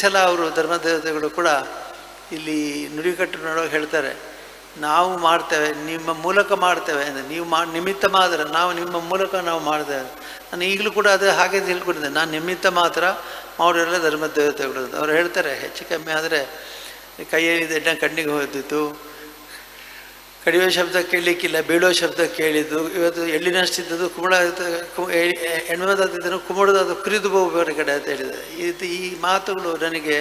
ಸಲ ಅವರು ಧರ್ಮದೇವತೆಗಳು ಕೂಡ ಇಲ್ಲಿ ನುಡಿಕಟ್ಟು ನೋಡುವಾಗ ಹೇಳ್ತಾರೆ, ನಾವು ಮಾಡ್ತೇವೆ, ನಿಮ್ಮ ಮೂಲಕ ಮಾಡ್ತೇವೆ ಅಂದರೆ ನೀವು ಮಾ ನಿಮಿತ್ತ ಮಾತ್ರ ನಾವು ನಿಮ್ಮ ಮೂಲಕ ನಾವು ಮಾಡ್ತೇವೆ. ನಾನು ಈಗಲೂ ಕೂಡ ಅದು ಹಾಗೆ ತಿಳ್ಕೊಂಡಿದ್ದೆ. ನಾನು ನಿಮಿತ್ತ ಮಾತ್ರ ಮಾಡೋರೆಲ್ಲ ಧರ್ಮದೇವತೆಗಳು ಅವ್ರು ಹೇಳ್ತಾರೆ, ಹೆಚ್ಚು ಕಮ್ಮಿ ಆದರೆ ಕೈಯಲ್ಲಿ ಎಣ್ಣ ಕಣ್ಣಿಗೆ ಹೋದಿತ್ತು ಕಡಿಯೋ ಶಬ್ದ ಕೇಳಲಿಕ್ಕಿಲ್ಲ ಬೀಳೋ ಶಬ್ದ ಕೇಳಿದ್ದು, ಇವತ್ತು ಎಳ್ಳಿನಷ್ಟಿದ್ದದ್ದು ಕುಮಡ ಹೆಣ್ಮದಾದಿದ್ದನ್ನು ಕುಮಡದಾದ ಕುರಿದು ಬೇರೆ ಕಡೆ ಅಂತ ಹೇಳಿದೆ ಇದು ಈ ಮಾತುಗಳು ನನಗೆ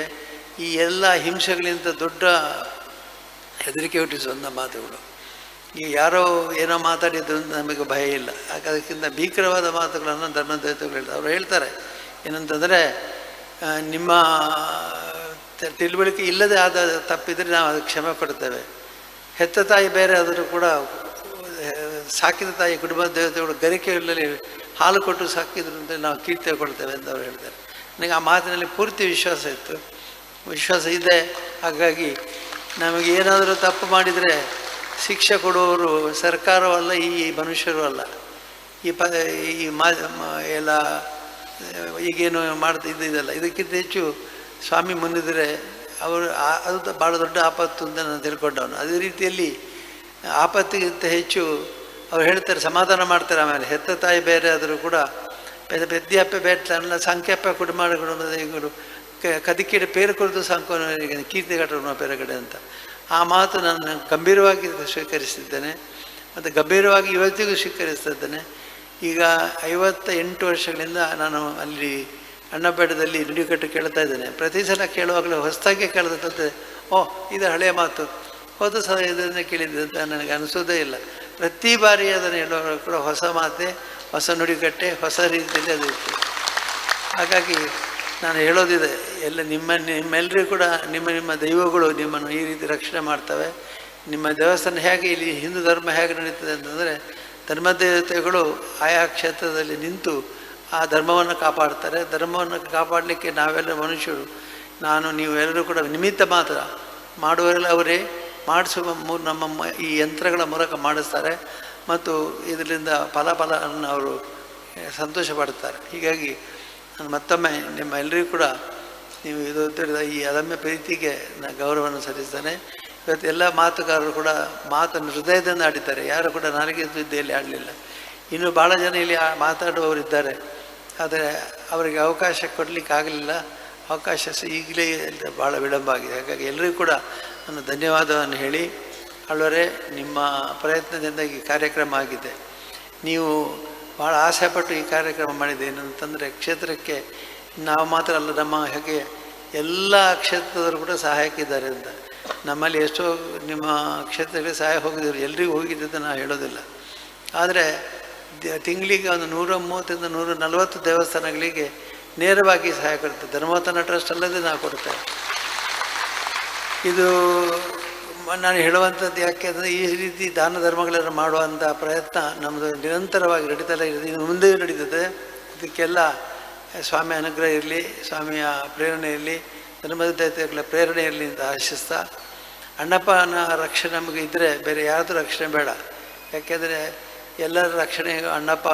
ಈ ಎಲ್ಲ ಹಿಂಸೆಗಳಿಂದ ದೊಡ್ಡ ಹೆದರಿಕೆ ಹುಟ್ಟಿಸುವಂಥ ಮಾತುಗಳು. ಈ ಯಾರೋ ಏನೋ ಮಾತಾಡಿದ್ರು ನಮಗೆ ಭಯ ಇಲ್ಲ. ಅದಕ್ಕಿಂತ ಭೀಕರವಾದ ಮಾತುಗಳನ್ನು ಧರ್ಮದೇವತೆಗಳು ಹೇಳ್ತಾರೆ ಅವರು ಹೇಳ್ತಾರೆ. ಏನಂತಂದರೆ ನಿಮ್ಮ ತಿಳುವಳಿಕೆ ಇಲ್ಲದೆ ಆದ ತಪ್ಪಿದರೆ ನಾವು ಅದಕ್ಕೆ ಕ್ಷಮೆ ಕೊಡ್ತೇವೆ. ಹೆತ್ತ ತಾಯಿ ಬೇರೆ ಆದರೂ ಕೂಡ ಸಾಕಿದ ತಾಯಿ ಕುಟುಂಬ ದೇವತೆಗಳು ಗರಿಕೆಯಲ್ಲಿ ಹಾಲು ಕೊಟ್ಟು ಸಾಕಿದ್ರು ಅಂತ ನಾವು ಕೀರ್ತಿ ಕೊಡ್ತೇವೆ ಅಂತ ಅವ್ರು ಹೇಳ್ತಾರೆ. ನನಗೆ ಆ ಮಾತಿನಲ್ಲಿ ಪೂರ್ತಿ ವಿಶ್ವಾಸ ಇತ್ತು. ವಿಶ್ವಾಸ ಇದೆ. ಹಾಗಾಗಿ ನಮಗೆ ಏನಾದರೂ ತಪ್ಪು ಮಾಡಿದರೆ ಶಿಕ್ಷೆ ಕೊಡುವವರು ಸರ್ಕಾರವೂ ಅಲ್ಲ, ಈ ಮನುಷ್ಯರು ಅಲ್ಲ. ಈ ಪ, ಈ ಮಾ, ಮ- ಎಲ್ಲ ಈಗೇನು ಮಾಡ್ತಾ ಇದ್ದಿದ್ದಲ್ಲ. ಇದಕ್ಕಿಂತ ಹೆಚ್ಚು ಸ್ವಾಮಿ ಮುಂದಿದ್ರೆ ಅವರು ಅದು ಭಾಳ ದೊಡ್ಡ ಆಪತ್ತು ಅಂತ ನಾನು ತಿಳ್ಕೊಂಡವನು. ಅದೇ ರೀತಿಯಲ್ಲಿ ಆಪತ್ತಿಗಿಂತ ಹೆಚ್ಚು ಅವ್ರು ಹೇಳ್ತಾರೆ, ಸಮಾಧಾನ ಮಾಡ್ತಾರೆ ಆಮೇಲೆ. ಹೆತ್ತ ತಾಯಿ ಬೇರೆ ಆದರೂ ಕೂಡ ಪೆದ ಪೆದ್ದಿಯಪ್ಪ ಬೇಟ್ಲನ್ನ ಸಂಖ್ಯಪ್ಪ ಕುಟುಂಬ ಕದಿಕಿಡ ಪೇರು ಕುರಿತು ಸಂಕೋನಿಗೆ ಕೀರ್ತಿ ಕಟ್ಟಣ ಬೇರೆ ಕಡೆ ಅಂತ. ಆ ಮಾತು ನಾನು ಗಂಭೀರವಾಗಿ ಸ್ವೀಕರಿಸಿದ್ದೇನೆ. ಮತ್ತು ಗಂಭೀರವಾಗಿ ಇವತ್ತಿಗೂ ಸ್ವೀಕರಿಸ್ತಿದ್ದೇನೆ ಈಗ ಐವತ್ತ ಎಂಟು ವರ್ಷಗಳಿಂದ ನಾನು ಅಲ್ಲಿ ಅಣ್ಣಬೇಡದಲ್ಲಿ ನುಡಿಕಟ್ಟು ಕೇಳ್ತಾ ಇದ್ದೇನೆ. ಪ್ರತಿ ಸಲ ಕೇಳುವಾಗಲೂ ಹೊಸದಾಗಿ ಕೇಳಿದಂತೆ ಓ, ಇದು ಹಳೆಯ ಮಾತು. ಹೋದ ಸಲ ಇದನ್ನು ಅಂತ ನನಗೆ ಅನಿಸೋದೇ ಇಲ್ಲ. ಪ್ರತಿ ಬಾರಿ ಅದನ್ನು ಹೇಳುವಾಗ ಕೂಡ ಹೊಸ ಮಾತೆ, ಹೊಸ ನುಡಿಗಟ್ಟೆ, ಹೊಸ ರೀತಿಯಲ್ಲಿ ಅದು ಇತ್ತು. ಹಾಗಾಗಿ ನಾನು ಹೇಳೋದಿದೆ, ಎಲ್ಲ ನಿಮ್ಮ ನಿಮ್ಮೆಲ್ಲರೂ ಕೂಡ ನಿಮ್ಮ ನಿಮ್ಮ ದೈವಗಳು ನಿಮ್ಮನ್ನು ಈ ರೀತಿ ರಕ್ಷಣೆ ಮಾಡ್ತವೆ. ನಿಮ್ಮ ದೇವಸ್ಥಾನ ಹೇಗೆ ಇಲ್ಲಿ ಹಿಂದೂ ಧರ್ಮ ಹೇಗೆ ನಡೀತದೆ ಅಂತಂದರೆ, ಧರ್ಮದೇವತೆಗಳು ಆಯಾ ಕ್ಷೇತ್ರದಲ್ಲಿ ನಿಂತು ಆ ಧರ್ಮವನ್ನು ಕಾಪಾಡ್ತಾರೆ. ಧರ್ಮವನ್ನು ಕಾಪಾಡಲಿಕ್ಕೆ ನಾವೆಲ್ಲ ಮನುಷ್ಯರು. ನಾನು, ನೀವೆಲ್ಲರೂ ಕೂಡ ನಿಮಿತ್ತ ಮಾತ್ರ ಮಾಡುವರೆಲ್ಲ ಅವರೇ. ಮಾಡಿಸುವ ನಮ್ಮ ಈ ಯಂತ್ರಗಳ ಮೂಲಕ ಮಾಡಿಸ್ತಾರೆ. ಮತ್ತು ಇದರಿಂದ ಫಲ ಫಲವನ್ನು ಅವರು ಸಂತೋಷ ಪಡ್ತಾರೆ. ಹೀಗಾಗಿ ನಾನು ಮತ್ತೊಮ್ಮೆ ನಿಮ್ಮ ಎಲ್ಲರಿಗೂ ಕೂಡ ನೀವು ಇದು ತಿಳಿದ ಈ ಅದಮ್ಯ ಪ್ರೀತಿಗೆ ನಾನು ಗೌರವವನ್ನು ಸಲ್ಲಿಸ್ತೇನೆ. ಇವತ್ತು ಎಲ್ಲ ಮಾತುಗಾರರು ಕೂಡ ಮಾತನ್ನು ಹೃದಯದಿಂದ ಆಡಿದ್ದಾರೆ. ಯಾರು ಕೂಡ ನನಗೆ ಸುದ್ದಿಯಲ್ಲಿ ಆಡಲಿಲ್ಲ. ಇನ್ನು ಭಾಳ ಜನ ಇಲ್ಲಿ ಮಾತಾಡುವವರಿದ್ದಾರೆ. ಆದರೆ ಅವರಿಗೆ ಅವಕಾಶ ಕೊಡಲಿಕ್ಕೆ ಆಗಲಿಲ್ಲ ಅವಕಾಶ ಸಹ ಈಗಲೇ ಭಾಳ ವಿಳಂಬ ಆಗಿದೆ. ಹಾಗಾಗಿ ಎಲ್ಲರಿಗೂ ಕೂಡ ನಾನು ಧನ್ಯವಾದವನ್ನು ಹೇಳಿ. ಅಲ್ಲವರೇ ನಿಮ್ಮ ಪ್ರಯತ್ನದಿಂದ ಈ ಕಾರ್ಯಕ್ರಮ ಆಗಿದೆ. ನೀವು ಭಾಳ ಆಸೆಪಟ್ಟು ಈ ಕಾರ್ಯಕ್ರಮ ಮಾಡಿದೆ ಏನಂತಂದರೆ ಕ್ಷೇತ್ರಕ್ಕೆ ನಾವು ಮಾತ್ರ ಅಲ್ಲ, ನಮ್ಮ ಹಾಗೆ ಎಲ್ಲ ಕ್ಷೇತ್ರದವರು ಕೂಡ ಸಹಾಯಕ್ಕಿದ್ದಾರೆ ಅಂತ. ನಮ್ಮಲ್ಲಿ ಎಷ್ಟೋ ನಿಮ್ಮ ಕ್ಷೇತ್ರಗಳಿಗೆ ಸಹಾಯ ಹೋಗಿದ್ರು ಎಲ್ರಿಗೂ ಹೋಗಿದ್ದಂತ ನಾವು ಹೇಳೋದಿಲ್ಲ. ಆದರೆ ತಿಂಗಳಿಗೆ ಒಂದು ನೂರ ಮೂವತ್ತರಿಂದ ನೂರ ನಲವತ್ತು ದೇವಸ್ಥಾನಗಳಿಗೆ ನೇರವಾಗಿ ಸಹಾಯ ಕೊಡುತ್ತೆ. ಧರ್ಮವತನ ಟ್ರಸ್ಟ್ ಅಲ್ಲದೆ ನಾವು ಕೊಡ್ತೇವೆ ಇದು ನಾನು ಹೇಳುವಂಥದ್ದು ಯಾಕೆ ಅಂದರೆ ಈ ರೀತಿ ದಾನ ಧರ್ಮಗಳನ್ನು ಮಾಡುವಂಥ ಪ್ರಯತ್ನ ನಮ್ಮದು ನಿರಂತರವಾಗಿ ನಡೀತಲೇ ಇರುತ್ತೆ ಇನ್ನು ಮುಂದೆ ನಡೀತದೆ. ಇದಕ್ಕೆಲ್ಲ ಸ್ವಾಮಿ ಅನುಗ್ರಹ ಇರಲಿ, ಸ್ವಾಮಿಯ ಪ್ರೇರಣೆ ಇರಲಿ ಧರ್ಮದ ದೇವತೆಗಳ ಪ್ರೇರಣೆ ಇರಲಿ ಅಂತ ಆಶಿಸ್ತಾ, ಅಣ್ಣಪ್ಪನ ರಕ್ಷಣೆ ನಮಗೆ ಇದ್ದರೆ ಬೇರೆ ಯಾರ್ದು ರಕ್ಷಣೆ ಬೇಡ. ಯಾಕೆಂದರೆ ಎಲ್ಲರ ರಕ್ಷಣೆ, ಅಣ್ಣಪ್ಪ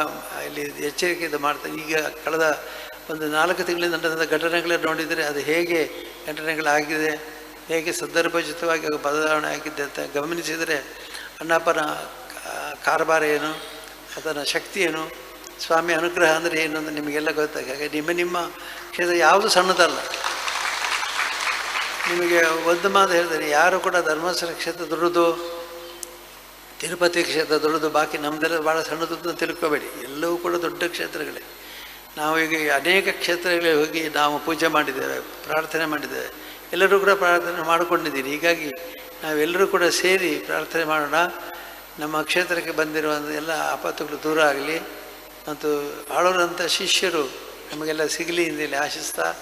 ಇಲ್ಲಿ ಎಚ್ಚರಿಕೆಯಿಂದ ಮಾಡ್ತಾರೆ ಈಗ ಕಳೆದ ಒಂದು ನಾಲ್ಕು ತಿಂಗಳಿಂದ ನಡೆದ ಘಟನೆಗಳೇ ನೋಡಿದರೆ ಅದು ಹೇಗೆ ಘಟನೆಗಳಾಗಿದೆ, ಹೇಗೆ ಸಂದರ್ಭೋಚಿತವಾಗಿ ಬದಲಾವಣೆ ಆಗಿದೆ ಅಂತ ಗಮನಿಸಿದರೆ, ಅಣ್ಣಪ್ಪನ ಕಾರಬಾರ ಏನು, ಅದರ ಶಕ್ತಿ ಏನು, ಸ್ವಾಮಿ ಅನುಗ್ರಹ ಅಂದರೆ ಏನು ಅಂತ ನಿಮಗೆಲ್ಲ ಗೊತ್ತಾಗ. ನಿಮ್ಮ ನಿಮ್ಮ ಕ್ಷೇತ್ರ ಯಾವುದು ಸಣ್ಣದಲ್ಲ. ನಿಮಗೆ ಒಂದು ಮಾತು ಹೇಳಿದರೆ ಯಾರು ಕೂಡ ಧರ್ಮಸ್ಥಳ ಕ್ಷೇತ್ರ ದೊಡ್ಡದು ತಿರುಪತಿ ಕ್ಷೇತ್ರ ದೊಡ್ಡದು, ಬಾಕಿ ನಮ್ಮದೆಲ್ಲ ಭಾಳ ಸಣ್ಣದು ಅಂತ ತಿಳ್ಕೊಬೇಡಿ. ಎಲ್ಲವೂ ಕೂಡ ದೊಡ್ಡ ಕ್ಷೇತ್ರಗಳೇ. ನಾವು ಈಗ ಅನೇಕ ಕ್ಷೇತ್ರಗಳಿಗೆ ಹೋಗಿ ನಾವು ಪೂಜೆ ಮಾಡಿದ್ದೇವೆ, ಪ್ರಾರ್ಥನೆ ಮಾಡಿದ್ದೇವೆ. ಎಲ್ಲರೂ ಕೂಡ ಪ್ರಾರ್ಥನೆ ಮಾಡಿಕೊಂಡಿದ್ದೀರಿ. ಹೀಗಾಗಿ ನಾವೆಲ್ಲರೂ ಕೂಡ ಸೇರಿ ಪ್ರಾರ್ಥನೆ ಮಾಡೋಣ. ನಮ್ಮ ಕ್ಷೇತ್ರಕ್ಕೆ ಬಂದಿರುವಂಥ ಎಲ್ಲ ಆಪತ್ತುಗಳು ದೂರ ಆಗಲಿ. ಮತ್ತು ಆಳೋರಂಥ ಶಿಷ್ಯರು ನಮಗೆಲ್ಲ ಸಿಗಲಿ ಅಂತೇಳಿ ಆಶಿಸ್ತಾ